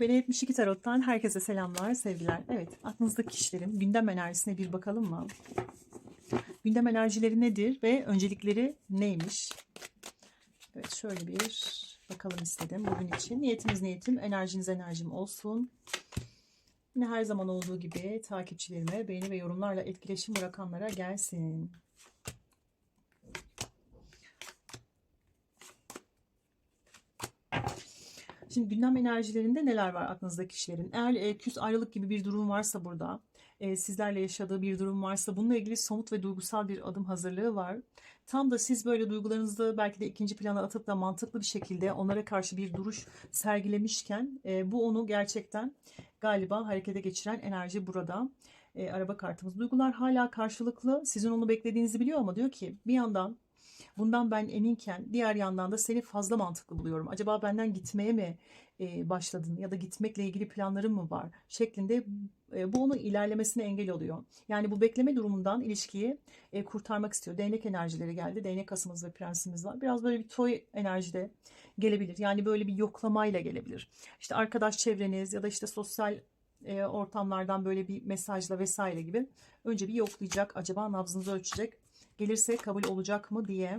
Beni 72 Tarot'tan herkese selamlar, sevgiler. Evet, aklınızdaki kişilerin gündem enerjisine bir bakalım mı? Gündem enerjileri nedir ve öncelikleri neymiş? Evet, şöyle bir bakalım istedim bugün için. Niyetimiz niyetim, enerjiniz enerjim olsun. Yine her zaman olduğu gibi takipçilerime beğeni ve yorumlarla etkileşim bırakanlara gelsin. Şimdi gündem enerjilerinde neler var aklınızdaki kişilerin? Eğer e, küs ayrılık gibi bir durum varsa burada, e, sizlerle yaşadığı bir durum varsa bununla ilgili somut ve duygusal bir adım hazırlığı var. Tam da siz böyle duygularınızı belki de ikinci plana atıp da mantıklı bir şekilde onlara karşı bir duruş sergilemişken e, bu onu gerçekten galiba harekete geçiren enerji burada. E, araba kartımız. Duygular hala karşılıklı. Sizin onu beklediğinizi biliyor ama diyor ki bir yandan Bundan ben eminken diğer yandan da seni fazla mantıklı buluyorum. Acaba benden gitmeye mi e, başladın ya da gitmekle ilgili planların mı var şeklinde e, bu onun ilerlemesine engel oluyor. Yani bu bekleme durumundan ilişkiyi e, kurtarmak istiyor. Değnek enerjileri geldi. Değnek asımız ve prensimiz var. Biraz böyle bir toy enerjide gelebilir. Yani böyle bir yoklamayla gelebilir. İşte arkadaş çevreniz ya da işte sosyal e, ortamlardan böyle bir mesajla vesaire gibi önce bir yoklayacak. Acaba nabzınızı ölçecek gelirse kabul olacak mı diye.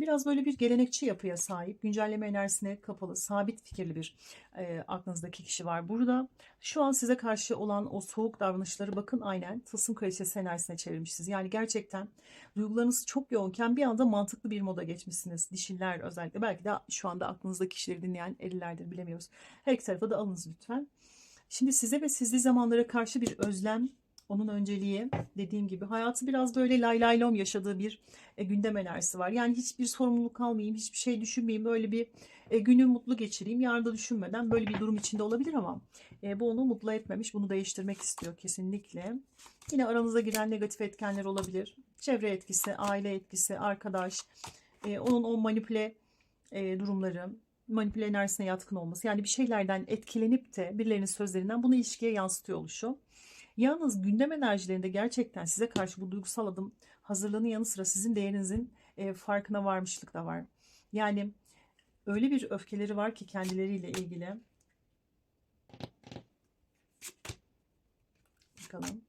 Biraz böyle bir gelenekçi yapıya sahip, güncelleme enerjisine kapalı, sabit fikirli bir e, aklınızdaki kişi var burada. Şu an size karşı olan o soğuk davranışları bakın aynen tılsım kraliçesi enerjisine çevirmişsiniz. Yani gerçekten duygularınız çok yoğunken bir anda mantıklı bir moda geçmişsiniz. Dişiller özellikle belki de şu anda aklınızdaki kişileri dinleyen erilerdir bilemiyoruz. Her iki tarafa da alınız lütfen. Şimdi size ve sizli zamanlara karşı bir özlem, onun önceliği dediğim gibi hayatı biraz böyle lay lay lom yaşadığı bir e, gündem enerjisi var. Yani hiçbir sorumluluk almayayım, hiçbir şey düşünmeyeyim, böyle bir e, günü mutlu geçireyim, yarın da düşünmeden böyle bir durum içinde olabilir ama e, bu onu mutlu etmemiş. Bunu değiştirmek istiyor kesinlikle. Yine aranıza giren negatif etkenler olabilir. Çevre etkisi, aile etkisi, arkadaş, e, onun o manipüle e, durumları, manipüle enerjisine yatkın olması. Yani bir şeylerden etkilenip de birilerinin sözlerinden bunu ilişkiye yansıtıyor oluşu. Yalnız gündem enerjilerinde gerçekten size karşı bu duygusal adım hazırlığının yanı sıra sizin değerinizin e, farkına varmışlık da var. Yani öyle bir öfkeleri var ki kendileriyle ilgili. Bakalım.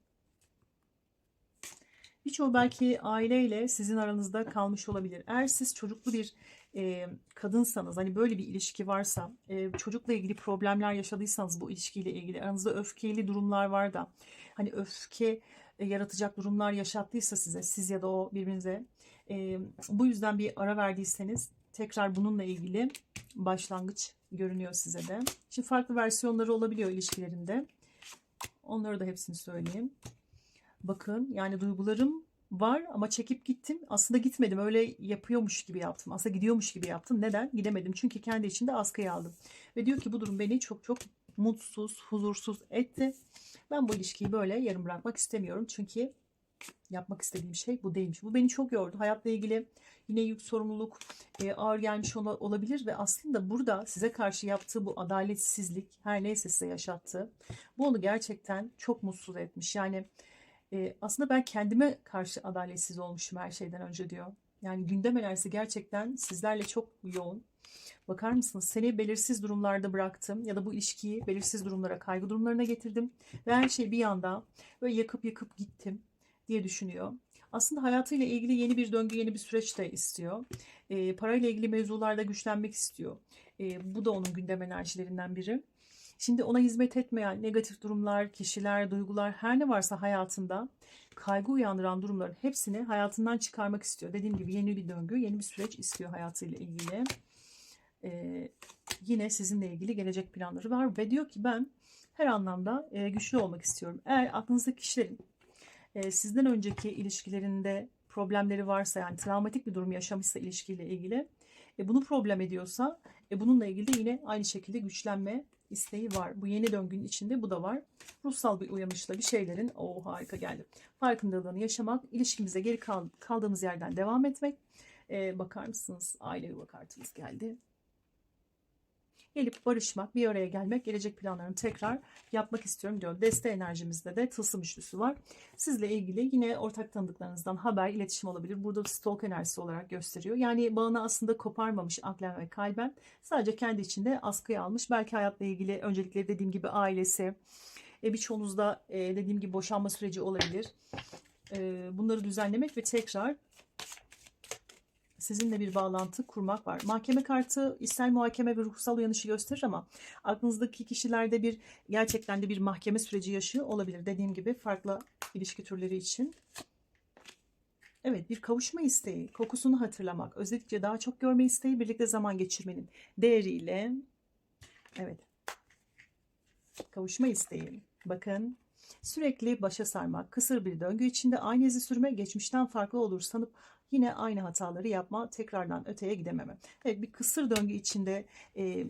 Birçoğu belki aileyle sizin aranızda kalmış olabilir. Eğer siz çocuklu bir e, kadınsanız hani böyle bir ilişki varsa e, çocukla ilgili problemler yaşadıysanız bu ilişkiyle ilgili aranızda öfkeli durumlar var da hani öfke e, yaratacak durumlar yaşattıysa size siz ya da o birbirinize e, bu yüzden bir ara verdiyseniz tekrar bununla ilgili başlangıç görünüyor size de. Şimdi farklı versiyonları olabiliyor ilişkilerinde. Onları da hepsini söyleyeyim. Bakın yani duygularım var ama çekip gittim. Aslında gitmedim. Öyle yapıyormuş gibi yaptım. Aslında gidiyormuş gibi yaptım. Neden? Gidemedim. Çünkü kendi içinde askıya aldım. Ve diyor ki bu durum beni çok çok mutsuz, huzursuz etti. Ben bu ilişkiyi böyle yarım bırakmak istemiyorum. Çünkü yapmak istediğim şey bu değilmiş. Bu beni çok yordu. Hayatla ilgili yine yük sorumluluk e, ağır gelmiş ola, olabilir ve aslında burada size karşı yaptığı bu adaletsizlik her neyse size yaşattığı bu onu gerçekten çok mutsuz etmiş. Yani e, aslında ben kendime karşı adaletsiz olmuşum her şeyden önce diyor. Yani gündem enerjisi gerçekten sizlerle çok yoğun. Bakar mısınız? Seni belirsiz durumlarda bıraktım ya da bu ilişkiyi belirsiz durumlara, kaygı durumlarına getirdim. Ve her şey bir anda böyle yakıp yakıp gittim diye düşünüyor. Aslında hayatıyla ilgili yeni bir döngü, yeni bir süreç de istiyor. E, parayla ilgili mevzularda güçlenmek istiyor. E, bu da onun gündem enerjilerinden biri. Şimdi ona hizmet etmeyen negatif durumlar, kişiler, duygular her ne varsa hayatında kaygı uyandıran durumların hepsini hayatından çıkarmak istiyor. Dediğim gibi yeni bir döngü, yeni bir süreç istiyor hayatıyla ilgili. Ee, yine sizinle ilgili gelecek planları var ve diyor ki ben her anlamda e, güçlü olmak istiyorum. Eğer aklınızdaki kişilerin e, sizden önceki ilişkilerinde problemleri varsa yani travmatik bir durum yaşamışsa ilişkiyle ilgili e, bunu problem ediyorsa e, bununla ilgili de yine aynı şekilde güçlenme isteği var. Bu yeni döngünün içinde bu da var. Ruhsal bir uyanışla bir şeylerin o harika geldi. Farkındalığını yaşamak, ilişkimize geri kal, kaldığımız yerden devam etmek. Ee, bakar mısınız? Aile yuva kartımız geldi. Gelip barışmak, bir araya gelmek, gelecek planlarını tekrar yapmak istiyorum diyor. Deste enerjimizde de tılsım üçlüsü var. Sizle ilgili yine ortak tanıdıklarınızdan haber, iletişim olabilir. Burada stalk enerjisi olarak gösteriyor. Yani bağını aslında koparmamış aklen ve kalben. Sadece kendi içinde askıya almış. Belki hayatla ilgili öncelikle dediğim gibi ailesi, e, birçoğunuzda e, dediğim gibi boşanma süreci olabilir. E, bunları düzenlemek ve tekrar sizinle bir bağlantı kurmak var. Mahkeme kartı ister muhakeme ve ruhsal uyanışı gösterir ama aklınızdaki kişilerde bir gerçekten de bir mahkeme süreci yaşıyor olabilir. Dediğim gibi farklı ilişki türleri için. Evet bir kavuşma isteği, kokusunu hatırlamak, özellikle daha çok görme isteği, birlikte zaman geçirmenin değeriyle evet kavuşma isteği. Bakın sürekli başa sarmak, kısır bir döngü içinde aynı izi sürme, geçmişten farklı olur sanıp yine aynı hataları yapma, tekrardan öteye gidememe. Evet bir kısır döngü içinde e,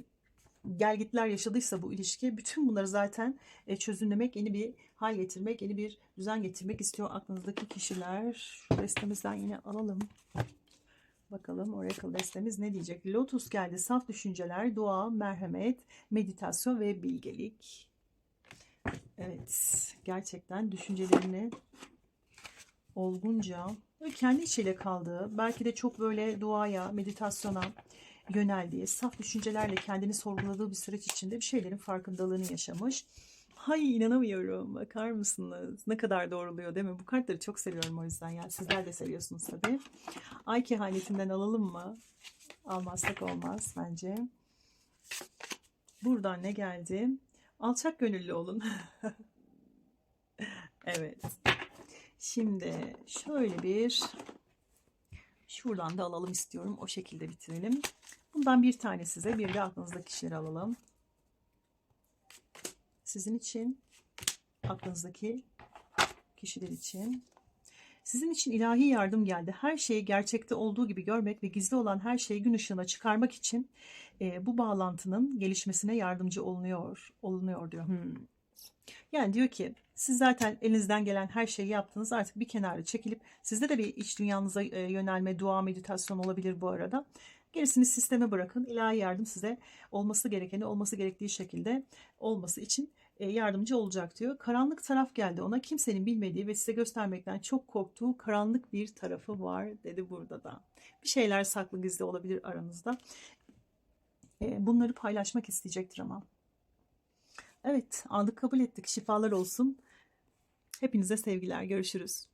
gelgitler yaşadıysa bu ilişki bütün bunları zaten e, çözümlemek, yeni bir hal getirmek, yeni bir düzen getirmek istiyor aklınızdaki kişiler. Şu destemizden yine alalım. Bakalım Oracle destemiz ne diyecek? Lotus geldi. Saf düşünceler, dua, merhamet, meditasyon ve bilgelik. Evet, gerçekten düşüncelerini olgunca kendi içiyle kaldığı, belki de çok böyle duaya, meditasyona yöneldiği, saf düşüncelerle kendini sorguladığı bir süreç içinde bir şeylerin farkındalığını yaşamış. Hay inanamıyorum. Bakar mısınız? Ne kadar doğruluyor değil mi? Bu kartları çok seviyorum o yüzden ya. Sizler de seviyorsunuz tabii. Ay kehanetinden alalım mı? Almazsak olmaz bence. Buradan ne geldi? Alçak gönüllü olun. evet. Şimdi şöyle bir şuradan da alalım istiyorum. O şekilde bitirelim. Bundan bir tane size bir de aklınızdaki kişileri alalım. Sizin için aklınızdaki kişiler için sizin için ilahi yardım geldi. Her şeyi gerçekte olduğu gibi görmek ve gizli olan her şeyi gün ışığına çıkarmak için e, bu bağlantının gelişmesine yardımcı olunuyor, olunuyor diyor. Hmm. Yani diyor ki siz zaten elinizden gelen her şeyi yaptınız artık bir kenara çekilip sizde de bir iç dünyanıza e, yönelme, dua, meditasyon olabilir bu arada. Gerisini sisteme bırakın. İlahi yardım size olması gerekeni olması gerektiği şekilde olması için e, yardımcı olacak diyor. Karanlık taraf geldi ona kimsenin bilmediği ve size göstermekten çok korktuğu karanlık bir tarafı var dedi burada da. Bir şeyler saklı gizli olabilir aranızda. E, bunları paylaşmak isteyecektir ama. Evet aldık kabul ettik. Şifalar olsun. Hepinize sevgiler. Görüşürüz.